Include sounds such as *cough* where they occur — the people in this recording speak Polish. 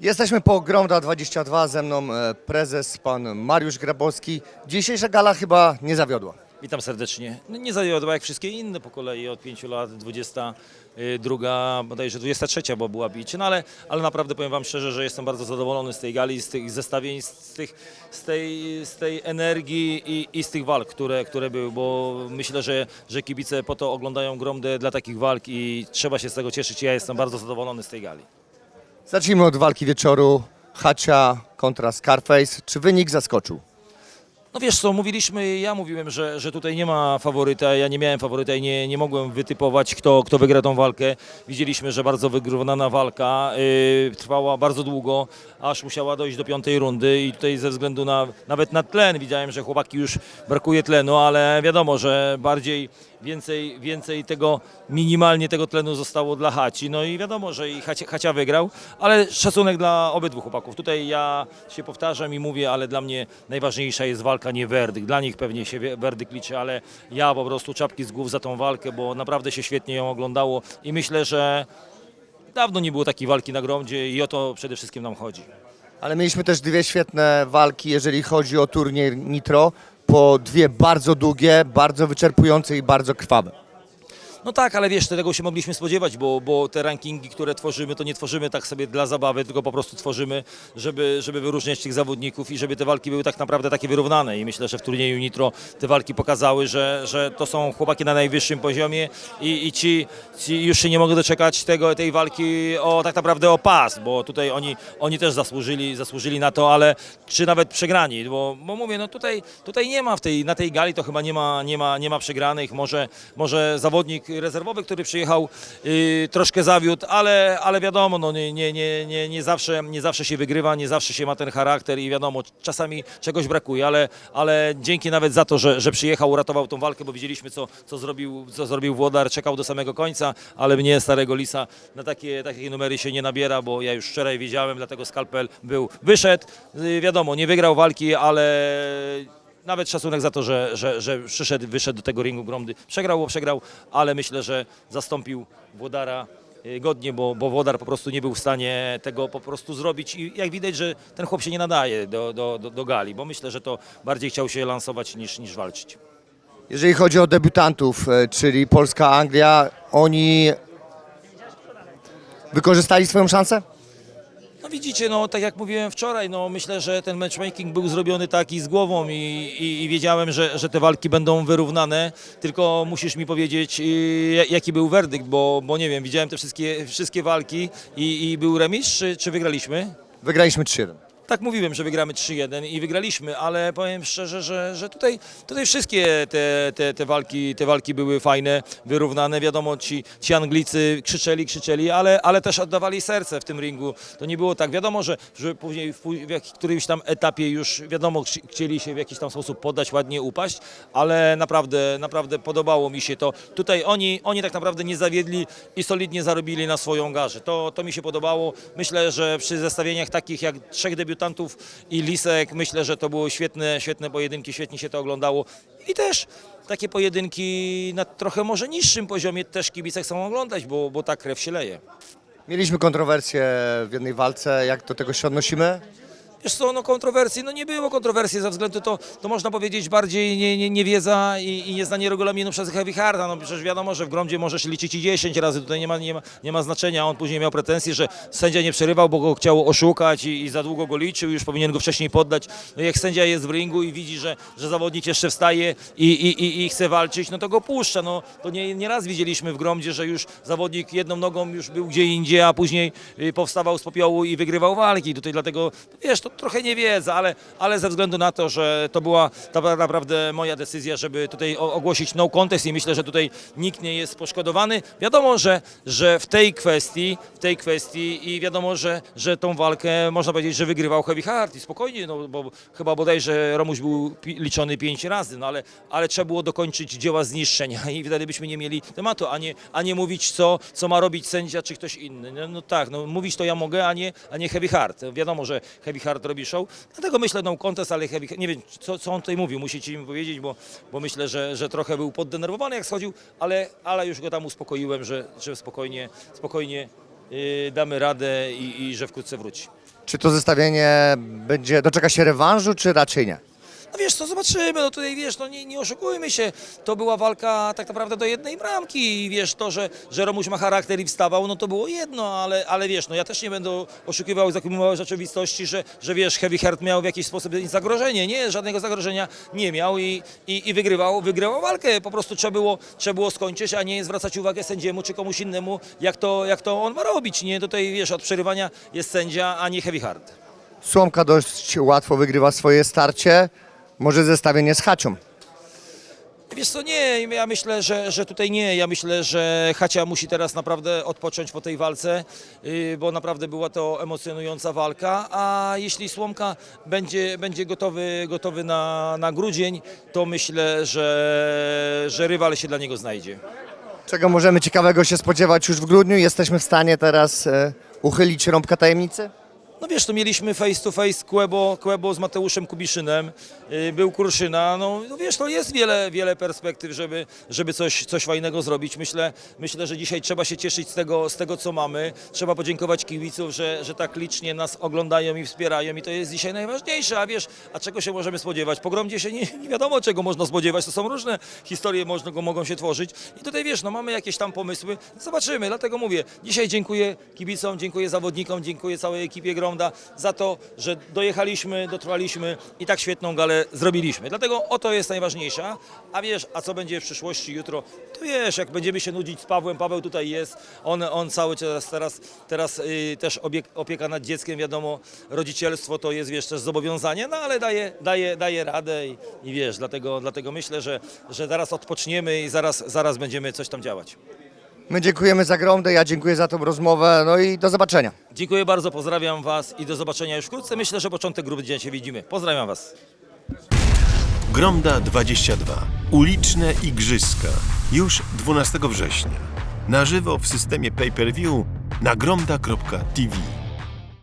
Jesteśmy po Gromda 22, ze mną e, prezes pan Mariusz Grabowski. Dzisiejsza gala chyba nie zawiodła. Witam serdecznie. No, nie zawiodła jak wszystkie inne po kolei od 5 lat, 22, bodajże 23, bo była bić. No ale, ale naprawdę powiem Wam szczerze, że jestem bardzo zadowolony z tej gali, z tych zestawień, z, tych, z, tej, z tej energii i, i z tych walk, które, które były, bo myślę, że, że kibice po to oglądają Gromdę dla takich walk i trzeba się z tego cieszyć. Ja jestem bardzo zadowolony z tej gali. Zacznijmy od walki wieczoru. Hacia kontra Scarface. Czy wynik zaskoczył? No wiesz co, mówiliśmy, ja mówiłem, że, że tutaj nie ma faworyta, ja nie miałem faworyta i nie, nie mogłem wytypować, kto, kto wygra tą walkę. Widzieliśmy, że bardzo wyrównana walka, yy, trwała bardzo długo, aż musiała dojść do piątej rundy i tutaj ze względu na, nawet na tlen, widziałem, że chłopaki już brakuje tlenu, ale wiadomo, że bardziej więcej, więcej tego, minimalnie tego tlenu zostało dla Haci. No i wiadomo, że i Hacia, Hacia wygrał, ale szacunek dla obydwu chłopaków. Tutaj ja się powtarzam i mówię, ale dla mnie najważniejsza jest walka, nie werdykt. Dla nich pewnie się werdykt liczy, ale ja po prostu czapki z głów za tą walkę, bo naprawdę się świetnie ją oglądało i myślę, że dawno nie było takiej walki na gromdzie i o to przede wszystkim nam chodzi. Ale mieliśmy też dwie świetne walki, jeżeli chodzi o turniej Nitro. Po dwie bardzo długie, bardzo wyczerpujące i bardzo krwawe. No tak, ale wiesz, tego się mogliśmy spodziewać, bo, bo te rankingi, które tworzymy, to nie tworzymy tak sobie dla zabawy, tylko po prostu tworzymy, żeby, żeby wyróżniać tych zawodników i żeby te walki były tak naprawdę takie wyrównane. I myślę, że w turnieju Nitro te walki pokazały, że, że to są chłopaki na najwyższym poziomie i, i ci, ci już się nie mogą doczekać tego, tej walki o tak naprawdę o pas, bo tutaj oni, oni też zasłużyli, zasłużyli na to, ale czy nawet przegrani, bo, bo mówię, no tutaj, tutaj nie ma w tej, na tej gali to chyba nie ma, nie ma, nie ma przegranych, może, może zawodnik rezerwowy, który przyjechał yy, troszkę zawiódł, ale, ale wiadomo, no nie, nie, nie, nie, nie, zawsze, nie zawsze się wygrywa, nie zawsze się ma ten charakter i wiadomo, czasami czegoś brakuje, ale, ale dzięki nawet za to, że, że przyjechał, uratował tą walkę, bo widzieliśmy co, co, zrobił, co zrobił Włodar, czekał do samego końca, ale mnie, starego Lisa, na takie, takie numery się nie nabiera, bo ja już wczoraj wiedziałem, dlatego skalpel był, wyszedł, yy, wiadomo, nie wygrał walki, ale nawet szacunek za to, że, że, że przyszedł, wyszedł do tego ringu Gromdy. Przegrał, bo przegrał, ale myślę, że zastąpił Włodara y, godnie, bo, bo Włodar po prostu nie był w stanie tego po prostu zrobić i jak widać, że ten chłop się nie nadaje do, do, do, do gali, bo myślę, że to bardziej chciał się lansować niż, niż walczyć. Jeżeli chodzi o debiutantów, e, czyli Polska, Anglia, oni wykorzystali swoją szansę? No widzicie, no tak jak mówiłem wczoraj, no myślę, że ten matchmaking był zrobiony taki z głową i, i, i wiedziałem, że, że te walki będą wyrównane, tylko musisz mi powiedzieć, y, jaki był werdykt, bo, bo nie wiem, widziałem te wszystkie, wszystkie walki i, i był remis, czy, czy wygraliśmy? Wygraliśmy 3-1. Tak mówiłem, że wygramy 3-1 i wygraliśmy, ale powiem szczerze, że, że tutaj, tutaj wszystkie te, te, te, walki, te walki były fajne, wyrównane. Wiadomo, ci, ci Anglicy krzyczeli, krzyczeli, ale, ale też oddawali serce w tym ringu. To nie było tak. Wiadomo, że, że później w, w którymś tam etapie już wiadomo, chci- chcieli się w jakiś tam sposób poddać, ładnie upaść, ale naprawdę, naprawdę podobało mi się to. Tutaj oni, oni tak naprawdę nie zawiedli i solidnie zarobili na swoją garzę. To, to mi się podobało. Myślę, że przy zestawieniach takich jak trzech debiutantów i Lisek, myślę, że to były świetne, świetne pojedynki, świetnie się to oglądało. I też takie pojedynki na trochę może niższym poziomie też kibice chcą oglądać, bo, bo ta krew się leje. Mieliśmy kontrowersje w jednej walce. Jak do tego się odnosimy? Wiesz co, no kontrowersji, no nie było kontrowersji ze względu to, to można powiedzieć bardziej nie, nie, niewiedza i, i nieznanie regulaminu przez Heavy Harda. No przecież wiadomo, że w Gromdzie możesz liczyć i 10 razy, tutaj nie ma, nie ma, nie ma znaczenia. On później miał pretensje, że sędzia nie przerywał, bo go chciał oszukać i, i za długo go liczył, już powinien go wcześniej poddać. No jak sędzia jest w ringu i widzi, że, że zawodnik jeszcze wstaje i, i, i, i chce walczyć, no to go puszcza. No, to nie, nie raz widzieliśmy w Gromdzie, że już zawodnik jedną nogą już był gdzie indziej, a później y, powstawał z popiołu i wygrywał walki. Tutaj dlatego, wiesz, to trochę niewiedza, ale, ale ze względu na to, że to była tak naprawdę moja decyzja, żeby tutaj ogłosić no contest i myślę, że tutaj nikt nie jest poszkodowany. Wiadomo, że, że w tej kwestii, w tej kwestii i wiadomo, że, że tą walkę można powiedzieć, że wygrywał Heavy Heart i spokojnie, no bo chyba bodajże Romuś był liczony pięć razy, no ale, ale trzeba było dokończyć dzieła zniszczenia *laughs* i wtedy byśmy nie mieli tematu, a nie, a nie mówić co, co ma robić sędzia czy ktoś inny. No, no tak, no mówić to ja mogę, a nie, a nie Heavy Heart. Wiadomo, że Heavy Heart robi show, dlatego myślę no contest, ale Heavy nie wiem co, co on tutaj mówił, musicie mi powiedzieć, bo, bo myślę, że, że trochę był poddenerwowany jak schodził, ale, ale już go tam uspokoiłem, że, że spokojnie, spokojnie y, damy radę i, i że wkrótce wróci. Czy to zestawienie będzie, doczeka się rewanżu, czy raczej nie? No wiesz co, zobaczymy, no tutaj wiesz, no nie, nie oszukujmy się, to była walka tak naprawdę do jednej bramki i wiesz, to, że, że Romuś ma charakter i wstawał, no to było jedno, ale, ale wiesz, no ja też nie będę oszukiwał, zakłamywał rzeczywistości, że, że wiesz, Heavy Heart miał w jakiś sposób zagrożenie, nie, żadnego zagrożenia nie miał i, i, i wygrywał, wygrywał walkę, po prostu trzeba było, trzeba było skończyć, a nie zwracać uwagę sędziemu czy komuś innemu, jak to, jak to on ma robić, nie, tutaj wiesz, od przerywania jest sędzia, a nie Heavy Heart. Słomka dość łatwo wygrywa swoje starcie. Może zestawienie z Hacią. Wiesz co, nie, ja myślę, że, że tutaj nie. Ja myślę, że Hacia musi teraz naprawdę odpocząć po tej walce, yy, bo naprawdę była to emocjonująca walka, a jeśli Słomka będzie, będzie gotowy, gotowy na, na grudzień, to myślę, że, że rywal się dla niego znajdzie. Czego możemy ciekawego się spodziewać już w grudniu? Jesteśmy w stanie teraz e, uchylić rąbka tajemnicy? No wiesz, to mieliśmy face to face Kłebo, Kłebo z Mateuszem Kubiszynem, yy, był Kruszyna, no, no wiesz, to jest wiele, wiele perspektyw, żeby, żeby coś, coś fajnego zrobić. Myślę, myślę, że dzisiaj trzeba się cieszyć z tego, z tego co mamy. Trzeba podziękować kibiców, że, że tak licznie nas oglądają i wspierają i to jest dzisiaj najważniejsze. A wiesz, a czego się możemy spodziewać? Po gromdzie się nie, nie wiadomo, czego można spodziewać. To są różne historie, można, mogą się tworzyć i tutaj wiesz, no mamy jakieś tam pomysły. Zobaczymy, dlatego mówię, dzisiaj dziękuję kibicom, dziękuję zawodnikom, dziękuję całej ekipie Za to, że dojechaliśmy, dotrwaliśmy i tak świetną galę zrobiliśmy. Dlatego o to jest najważniejsze. A wiesz, a co będzie w przyszłości jutro? To wiesz, jak będziemy się nudzić z Pawłem, Paweł tutaj jest, on, on cały czas teraz, teraz y, też obiek, opieka nad dzieckiem, wiadomo, rodzicielstwo to jest, wiesz, też zobowiązanie, no ale daje, daje, daje radę i, i wiesz, dlatego, dlatego myślę, że, że zaraz odpoczniemy i zaraz, zaraz będziemy coś tam działać. My dziękujemy za gromdę, ja dziękuję za tą rozmowę, no i do zobaczenia. Dziękuję bardzo, pozdrawiam Was i do zobaczenia już wkrótce. Myślę, że początek grudnia się widzimy. Pozdrawiam Was. Gromda 22. Uliczne Igrzyska. Już 12 września. Na żywo w systemie pay-per-view na gromda.tv.